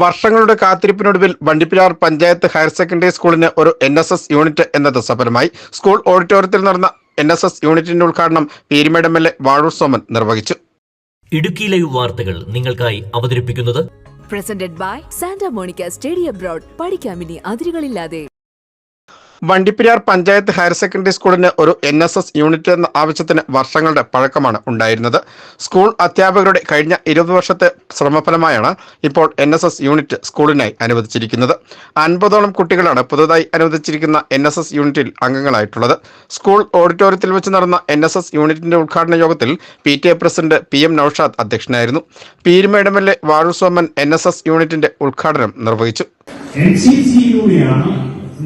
വർഷങ്ങളുടെ കാത്തിരിപ്പിനൊടുവിൽ വണ്ടിപ്പിലാർ panchayat higher secondary സ്കൂളിന് ഒരു എൻ എസ് എസ് യൂണിറ്റ് എന്നത് സഫലമായി. സ്കൂൾ ഓഡിറ്റോറിയത്തിൽ നടന്ന എൻ എസ് എസ് യൂണിറ്റിന്റെ ഉദ്ഘാടനം Peermade M L A Vazhoor Soman നിർവഹിച്ചു. ഇടുക്കി ലൈവ് വാർത്തകൾ നിങ്ങൾക്കായി അവതരിപ്പിക്കുന്നത് presented by Santa Monica study abroad പഠിക്കാമിനി അതിരുകളില്ലാതെ. വണ്ടിപ്പെരിയാർ പഞ്ചായത്ത് ഹയർ സെക്കൻഡറി സ്കൂളിന് ഒരു എൻ എസ് എസ് യൂണിറ്റ് എന്ന ആവശ്യത്തിന് വർഷങ്ങളുടെ പഴക്കമാണ് ഉണ്ടായിരുന്നത്. സ്കൂൾ അധ്യാപകരുടെ കഴിഞ്ഞ ഇരുപത് വർഷത്തെ ശ്രമഫലമായാണ് ഇപ്പോൾ എൻ എസ് എസ് യൂണിറ്റ് സ്കൂളിനായി അനുവദിച്ചിരിക്കുന്നത്. അൻപതോളം കുട്ടികളാണ് പുതുതായി അനുവദിച്ചിരിക്കുന്ന എൻ എസ് എസ് യൂണിറ്റിൽ അംഗങ്ങളായിട്ടുള്ളത്. സ്കൂൾ ഓഡിറ്റോറിയത്തിൽ വെച്ച് നടന്ന എൻ എസ് എസ് യൂണിറ്റിന്റെ ഉദ്ഘാടന യോഗത്തിൽ P T A president P M Naushad അധ്യക്ഷനായിരുന്നു. പീരുമേഡമല്ലെ വാഴുസോമൻ എൻ എസ് എസ് യൂണിറ്റിന്റെ ഉദ്ഘാടനം നിർവഹിച്ചു.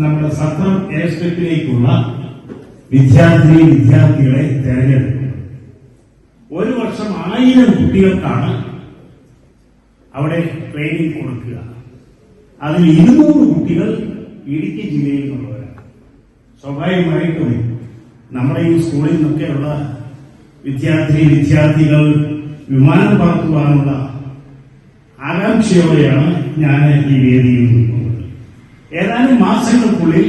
നമ്മുടെ സത്രം എയർസ്റ്റെപ്പിലേക്കുള്ള വിദ്യാർത്ഥി വിദ്യാർത്ഥികളെ തെരഞ്ഞെടുക്കുന്നത് ഒരു വർഷം ആയിരം കുട്ടികൾക്കാണ് അവിടെ ട്രെയിനിങ് കൊടുക്കുക. അതിൽ ഇരുന്നൂറ് കുട്ടികൾ ഇടുക്കി ജില്ലയിൽ നിന്നുള്ളവരാണ്. സ്വാഭാവികമായിട്ടും നമ്മുടെ ഈ സ്കൂളിൽ നിന്നൊക്കെയുള്ള വിദ്യാർത്ഥി വിദ്യാർത്ഥികൾ വിമാനം പറത്തുവാനുള്ള ആകാംക്ഷയോടെയാണ് ഞാൻ ഈ വേദിയിൽ നിൽക്കുന്നത്. ഏതാനും മാസങ്ങൾക്കുള്ളിൽ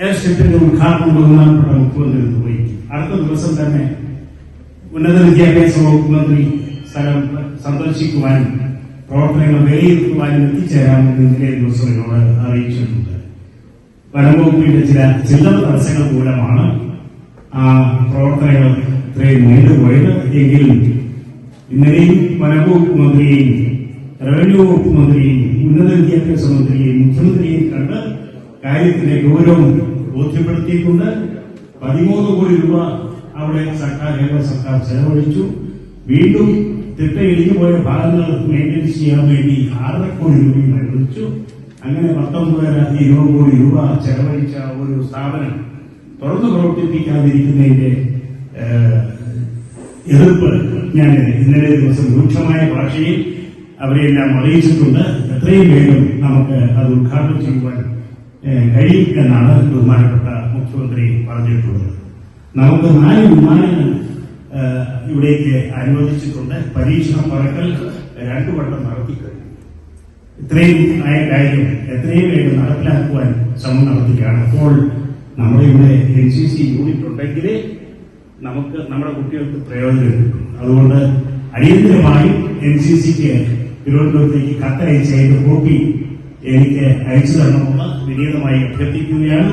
എയർഷിപ്പിന്റെ ഉദ്ഘാടനം ബഹുമാനപ്പെട്ട മുഖ്യമന്ത്രി നിർവഹിക്കും. അടുത്ത ദിവസം തന്നെ ഉന്നത വിദ്യാഭ്യാസ വകുപ്പ് മന്ത്രി സ്ഥലം സന്ദർശിക്കുവാനും പ്രവർത്തനങ്ങൾ വിലയിരുത്തുവാനും എത്തിച്ചേരാമെന്ന് ഇന്നലെ ദിവസം എന്നോട് അറിയിച്ചിട്ടുണ്ട് വനംവകുപ്പിന്റെ ചില ചില്ലറ തടസ്സങ്ങൾ മൂലമാണ് ആ പ്രവർത്തനങ്ങൾ ഇത്രയും നീണ്ടുപോയത്. എങ്കിലും ഇന്നലെയും വനംവകുപ്പ് മന്ത്രിയെയും റവന്യൂ വകുപ്പ് മന്ത്രിയെയും ഉന്നത വിദ്യാഭ്യാസ മന്ത്രിയെയും മുഖ്യമന്ത്രിയെയും കണ്ട് കാര്യത്തിന്റെ ഗൗരവം ബോധ്യപ്പെടുത്തിയിട്ടുണ്ട്. പതിമൂന്ന് കോടി രൂപ അവിടെ സർക്കാർ കേരള സർക്കാർ ചെലവഴിച്ചു. വീണ്ടും തിട്ട ഇടിഞ്ഞുപോയ ഭാഗങ്ങൾ മെയിന്റെനൻസ് ചെയ്യാൻ വേണ്ടി ആറര കോടി രൂപയും അനുവദിച്ചു. അങ്ങനെ പത്തൊമ്പതര ഇരുപത് കോടി രൂപ ചെലവഴിച്ച ഒരു സ്ഥാപനം തുറന്നു പ്രവർത്തിപ്പിക്കാതിരിക്കുന്നതിന്റെ എതിർപ്പ് ഞാൻ ഇന്നലെ ദിവസം രൂക്ഷമായ ഭാഷയിൽ അവരെയെല്ലാം അറിയിച്ചിട്ടുണ്ട്. എത്രയും വേഗം നമുക്ക് അത് ഉദ്ഘാടനം ചെയ്യുവാൻ കഴിയും എന്നാണ് ബഹുമാനപ്പെട്ട മുഖ്യമന്ത്രി പറഞ്ഞിട്ടുള്ളത്. നമുക്ക് നാല് വിമാനങ്ങൾ ഇവിടേക്ക് അനുവദിച്ചിട്ടുണ്ട്. പരീക്ഷണം പറക്കൽ രണ്ടു വട്ടം നടത്തിക്കഴിഞ്ഞു ഇത്രയും ആയ കാര്യം എത്രയും വേഗം നടപ്പിലാക്കുവാൻ ശ്രമം നടത്തുകയാണ് അപ്പോൾ നമ്മുടെ ഇവിടെ എൻ സി സി യൂണിറ്റ് ഉണ്ടെങ്കിലേ നമുക്ക് നമ്മുടെ കുട്ടികൾക്ക് പ്രയോജനം കിട്ടും. അതുകൊണ്ട് അടിയന്തരമായി എൻ സി സിക്ക് തിരുവനന്തപുരത്തേക്ക് കത്തയച്ച അതിന്റെ കോപ്പി എനിക്ക് അയച്ചു തരണമെന്ന് വിനീതമായി അഭ്യർത്ഥിക്കുകയാണ്.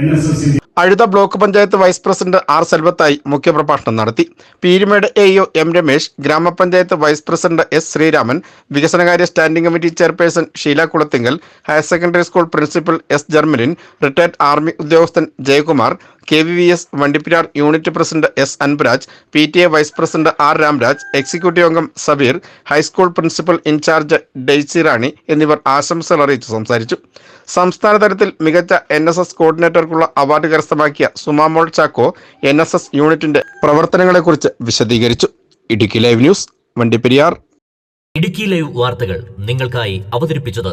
എൻ എസ് എസിന്റെ Azhutha block panchayat vice president R Selvathai മുഖ്യപ്രഭാഷണം നടത്തി. Peermade A O M Ramesh ഗ്രാമപഞ്ചായത്ത് വൈസ് പ്രസിഡന്റ് എസ് ശ്രീരാമൻ വികസനകാര്യ standing committee chairperson Sheela Kulathinkal higher secondary school principal S Jermalin retired army ഉദ്യോഗസ്ഥൻ Jayakumar K V V S Vandiperiyar unit president S Anbaraj P T A vice president R Ramraj executive അംഗം Sabeer high school principal in charge Daisy Rani എന്നിവർ ആശംസകൾ അറിയിച്ച് സംസാരിച്ചു. സംസ്ഥാന തലത്തിൽ മികച്ച N S S കോർഡിനേറ്റർക്കുള്ള അവാർഡ് കരസ്ഥമാക്കിയ Sumamol Chacko N S S യൂണിറ്റിന്റെ പ്രവർത്തനങ്ങളെക്കുറിച്ച് വിശദീകരിച്ചു. Idukki live news Vandiperiyar. Idukki live വാർത്തകൾ നിങ്ങൾക്കായി അവതരിപ്പിച്ചത്